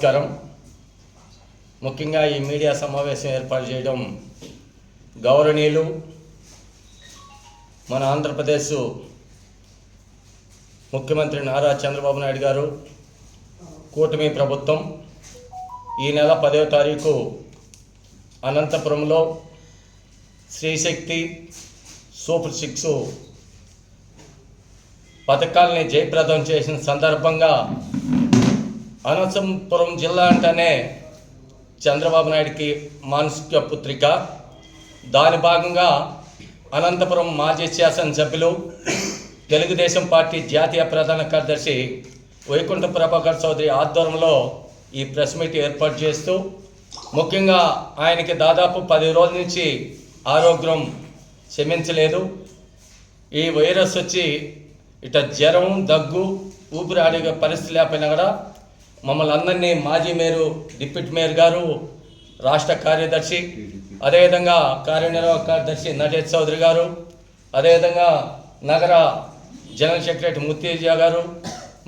నమస్కారం. ముఖ్యంగా ఈ మీడియా సమావేశం ఏర్పాటు చేయడం గౌరవనీయులు మన ఆంధ్రప్రదేశ్ ముఖ్యమంత్రి నారా చంద్రబాబు నాయుడు గారు కూటమి ప్రభుత్వం ఈ నెల పదవ తారీఖు అనంతపురంలో శ్రీశక్తి సూపర్ సిక్స్ పథకాల్ని జయప్రదం చేసిన సందర్భంగా అనంతపురం జిల్లా అంటేనే చంద్రబాబు నాయుడికి మానసిక పుత్రిక. దాని భాగంగా అనంతపురం మాజీ శాసనసభ్యులు తెలుగుదేశం పార్టీ జాతీయ ప్రధాన కార్యదర్శి వైకుంఠ ప్రభాకర్ చౌదరి ఆధ్వర్యంలో ఈ ప్రెస్ మీట్ ఏర్పాటు చేస్తూ ముఖ్యంగా ఆయనకి దాదాపు పది రోజుల నుంచి ఆరోగ్యం క్షమించలేదు. ఈ వైరస్ వచ్చి ఇట జ్వరం దగ్గు ఊపిరి ఆడే పరిస్థితి లేకపోయినా కూడా మమ్మల్ని అందరినీ మాజీ మేయరు డిప్యూటీ మేయర్ గారు రాష్ట్ర కార్యదర్శి అదేవిధంగా కార్యనిర్వాహక కార్యదర్శి నటేష్ చౌదరి గారు అదేవిధంగా నగర జనరల్ సెక్రటరీ ముత్తేజా గారు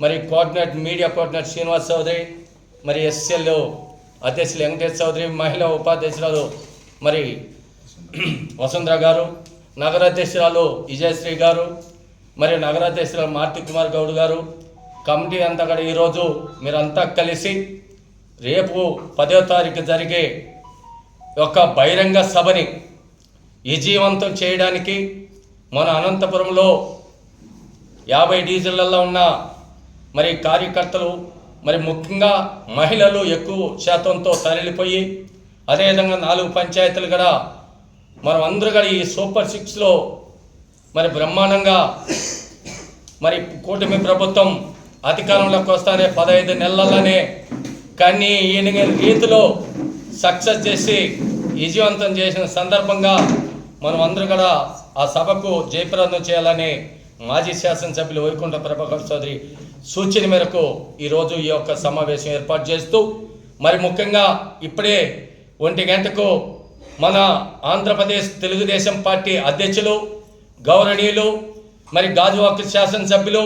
మరి coordinate media coordinator Srinivas Chowdary మరి ఎస్ఎల్ అధ్యక్షులు వెంకటేష్ చౌదరి మహిళా ఉపాధ్యక్షురాలు మరి వసుంధర గారు నగరాధ్యక్షురాలు విజయశ్రీ గారు మరి నగరాధ్యక్షురాలు మార్తి కుమార్ గౌడ్ గారు కమిటీ అంతా కూడా ఈరోజు మీరంతా కలిసి రేపు పదో తారీఖు జరిగే ఒక బహిరంగ సభని విజయవంతం చేయడానికి మన అనంతపురంలో యాభై డీజిళ్ళలో ఉన్న మరి కార్యకర్తలు మరి ముఖ్యంగా మహిళలు ఎక్కువ శాతంతో తరలిపోయి అదేవిధంగా నాలుగు పంచాయతీలు కూడా మనం అందరూ కూడా ఈ సూపర్ సిక్స్లో మరి బ్రహ్మాండంగా మరి కూటమి ప్రభుత్వం అధికారంలోకి వస్తానే పదహైదు నెలలనే కానీ ఈయన రీతిలో సక్సెస్ చేసి విజయవంతం చేసిన సందర్భంగా మనం అందరూ కూడా ఆ సభకు జయప్రదం చేయాలని మాజీ శాసనసభ్యులు వైకుంఠ ప్రభాకర్ చౌదరి సూచన మేరకు ఈరోజు ఈ యొక్క సమావేశం ఏర్పాటు చేస్తూ మరి ముఖ్యంగా ఇప్పుడే ఒంటి గంటకు మన ఆంధ్రప్రదేశ్ తెలుగుదేశం పార్టీ అధ్యక్షులు గౌరవనీయులు మరి గాజువాక శాసనసభ్యులు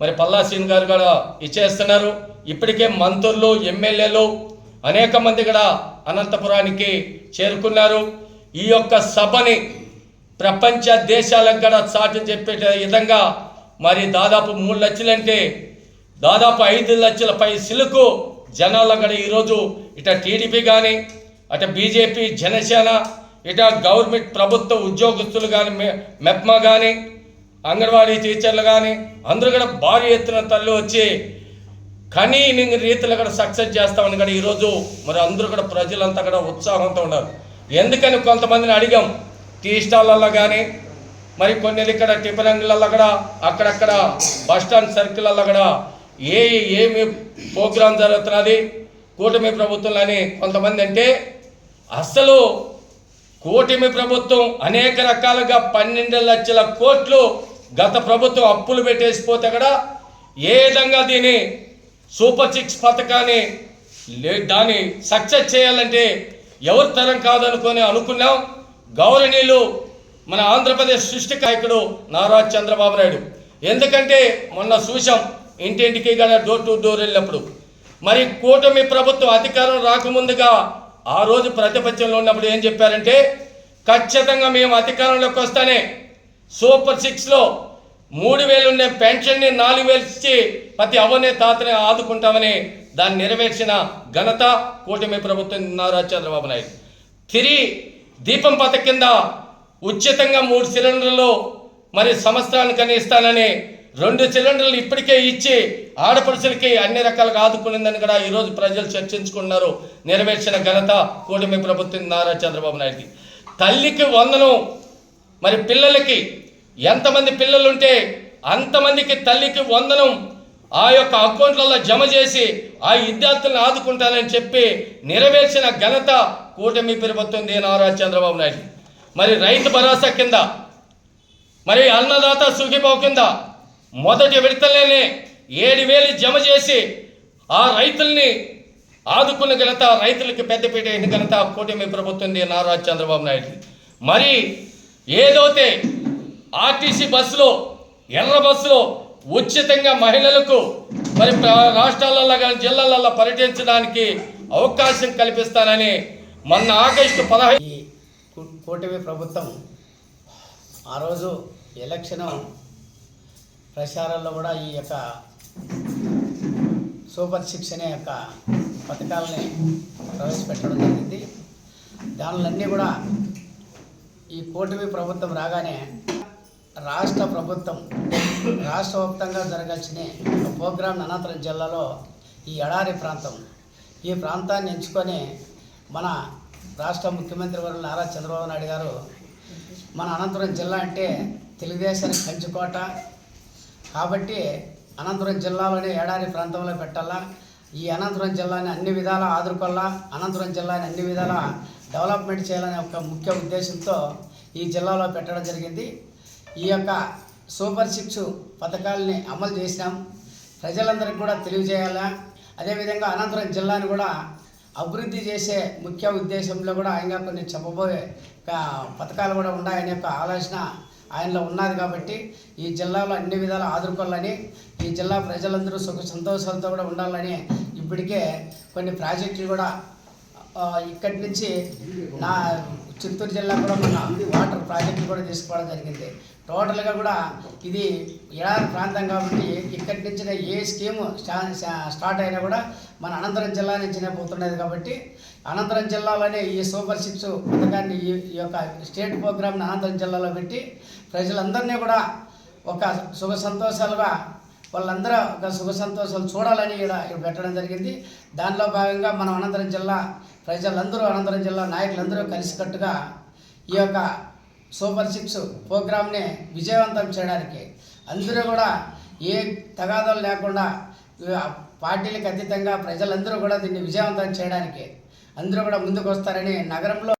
మరి పల్లా గారు కూడా ఇచ్చేస్తున్నారు. ఇప్పటికే మంత్రులు ఎమ్మెల్యేలు అనేక మంది కూడా అనంతపురానికి చేరుకున్నారు. ఈ యొక్క సభని ప్రపంచ దేశాలకు కూడా చాటి చెప్పే విధంగా మరి దాదాపు మూడు లక్షలంటే దాదాపు ఐదు లక్షల పై సిలుకు జనాల కూడా ఈరోజు ఇట టీడీపీ కానీ అటు బీజేపీ జనసేన ఇట గవర్నమెంట్ ప్రభుత్వ ఉద్యోగస్తులు కానీ మెప్మా కానీ అంగన్వాడీ టీచర్లు కానీ అందరూ కూడా భారీ ఎత్తున తల్లి వచ్చి కానీ రీతిలో కూడా సక్సెస్ చేస్తామని కూడా ఈరోజు మరి అందరూ కూడా ప్రజలంతా కూడా ఉత్సాహంతో ఉన్నారు. ఎందుకని కొంతమందిని అడిగాం టీ స్టాళ్ళల్లో కానీ మరి కొన్ని ఇక్కడ టిఫిన్ అంగిళ్ళల్లో కూడా అక్కడక్కడ బస్ స్టాండ్ సర్కిళ్ళల్లో కూడా ఏ ఏమి ప్రోగ్రాం జరుగుతున్నది కూటమి ప్రభుత్వంలో అని కొంతమంది అంటే అసలు కూటమి ప్రభుత్వం అనేక రకాలుగా పన్నెండు లక్షల కోట్లు గత ప్రభుత్వం అప్పులు పెట్టేసిపోతే కూడా ఏ విధంగా దీన్ని సూపర్ సిక్స్ పథకాన్ని లే- దాన్ని సక్సెస్ చేయాలంటే ఎవరి తరం కాదనుకొని అనుకున్నాం. గౌరవనీయులు మన ఆంధ్రప్రదేశ్ సృష్టి నాయకుడు నారా చంద్రబాబు నాయుడు. ఎందుకంటే మొన్న చూసాం ఇంటింటికి గల డోర్ టు డోర్ వెళ్ళినప్పుడు. మరి కూటమి ప్రభుత్వం అధికారం రాకముందుగా ఆ రోజు ప్రతిపక్షంలో ఉన్నప్పుడు ఏం చెప్పారంటే ఖచ్చితంగా మేము అధికారంలోకి వస్తానే సూపర్ సిక్స్లో మూడు వేలు ఉండే పెన్షన్ని నాలుగు వేలు ఇచ్చి ప్రతి అవ్వనే తాతని ఆదుకుంటామని దాన్ని నెరవేర్చిన ఘనత కూటమి ప్రభుత్వం నారా చంద్రబాబు నాయుడు. తిరిగి దీపం పథకం కింద ఉచితంగా మూడు సిలిండర్లు మరి సంవత్సరానికని ఇస్తానని రెండు సిలిండర్లు ఇప్పటికే ఇచ్చి ఆడపడుచులకి అన్ని రకాలుగా ఆదుకునిందని కూడా ఈరోజు ప్రజలు చర్చించుకున్నారు నెరవేర్చిన ఘనత కూటమి ప్రభుత్వం నారా చంద్రబాబు నాయుడు తల్లికి వందనం మరి పిల్లలకి ఎంతమంది పిల్లలు ఉంటే అంతమందికి తల్లికి వందనం ఆ యొక్క అకౌంట్లలో జమ చేసి ఆ విద్యార్థులను ఆదుకుంటానని చెప్పి నెరవేర్చిన ఘనత కూటమి పెరుగుతుంది నారా చంద్రబాబు నాయుడు. మరి రైతు భరోసా కింద మరి అన్నదాత సుఖీభావ కింద మొదటి విడతలోనే ఏడు వేలు జమ చేసి ఆ రైతుల్ని ఆదుకున్న ఘనత రైతులకి పెద్దపీట అయిన ఘనత కూటమి ప్రభుత్వం నారా చంద్రబాబు నాయుడు. మరి ఏదైతే ఆర్టీసీ బస్సులో ఎర్ర బస్సులో ఉచితంగా మహిళలకు మరి రాష్ట్రాలలో కానీ జిల్లాలలో పర్యటించడానికి అవకాశం కల్పిస్తానని మొన్న ఆగస్టు పదహైదు ఈ కూటమి ప్రభుత్వం ఆ రోజు ఎలక్షన్ ప్రచారాల్లో కూడా ఈ యొక్క సూపర్ సిక్స్ అనే యొక్క పథకాలని ప్రవేశపెట్టడం జరిగింది. దానిలన్నీ కూడా ఈ కూటమి ప్రభుత్వం రాగానే రాష్ట్ర ప్రభుత్వం రాష్ట్ర వ్యాప్తంగా జరగాల్సిన ఒక ప్రోగ్రాం అనంతరం జిల్లాలో ఈ ఎడారి ప్రాంతం. ఈ ప్రాంతాన్ని ఎంచుకొని మన రాష్ట్ర ముఖ్యమంత్రి వారు నారా చంద్రబాబు నాయుడు గారు మన అనంతపురం జిల్లా అంటే తెలుగుదేశానికి కంచుకోట. కాబట్టి అనంతపురం జిల్లాలోనే ఏడాది ప్రాంతంలో పెట్టాలా? ఈ అనంతపురం జిల్లాని అన్ని విధాలా ఆదుకోవాలా అనంతపురం జిల్లాని అన్ని విధాల డెవలప్మెంట్ చేయాలనే ఒక ముఖ్య ఉద్దేశంతో ఈ జిల్లాలో పెట్టడం జరిగింది. ఈ యొక్క సూపర్ సిక్స్ పథకాలని అమలు చేసినాం. ప్రజలందరికీ కూడా తెలియజేయాలా? అదేవిధంగా అనంతరం జిల్లాను కూడా అభివృద్ధి చేసే ముఖ్య ఉద్దేశంలో కూడా ఆయన కొన్ని చెప్పబోయే పథకాలు కూడా ఉన్నాయనే యొక్క ఆలోచన ఆయనలో ఉన్నది కాబట్టి ఈ జిల్లాలో అన్ని విధాలు ఆదుకోవాలని ఈ జిల్లా ప్రజలందరూ సుఖ సంతోషాలతో కూడా ఉండాలని ఇప్పటికే కొన్ని ప్రాజెక్టులు కూడా ఇక్కడి నుంచి నా చిత్తూరు జిల్లా కూడా మన వాటర్ ప్రాజెక్టులు కూడా తీసుకోవడం జరిగింది. టోటల్గా కూడా ఇది ఎడారి ప్రాంతం కాబట్టి ఇక్కడి నుంచి ఏ స్కీము స్టార్ట్ అయినా కూడా మన అనంతరం జిల్లా నుంచినే పోతున్నది కాబట్టి అనంతరం జిల్లాలోనే ఈ సూపర్ సిక్స్ పథకాన్ని ఈ ఈ యొక్క స్టేట్ ప్రోగ్రామ్ని అనంతరం జిల్లాలో పెట్టి ప్రజలందరినీ కూడా ఒక సుఖ సంతోషాలుగా వాళ్ళందరూ ఒక సుఖ సంతోషాలు చూడాలని ఇక్కడ పెట్టడం జరిగింది. దానిలో భాగంగా మనం అనంతరం జిల్లా ప్రజలందరూ అనంతరం జిల్లా నాయకులందరూ కలిసికట్టుగా ఈ యొక్క సూపర్ సిక్స్ ప్రోగ్రామ్ని విజయవంతం చేయడానికి అందరూ కూడా ఏ తగాదాలు లేకుండా పార్టీలకు అతీతంగా ప్రజలందరూ కూడా దీన్ని విజయవంతం చేయడానికి అందరూ కూడా ముందుకు వస్తారని నగరంలో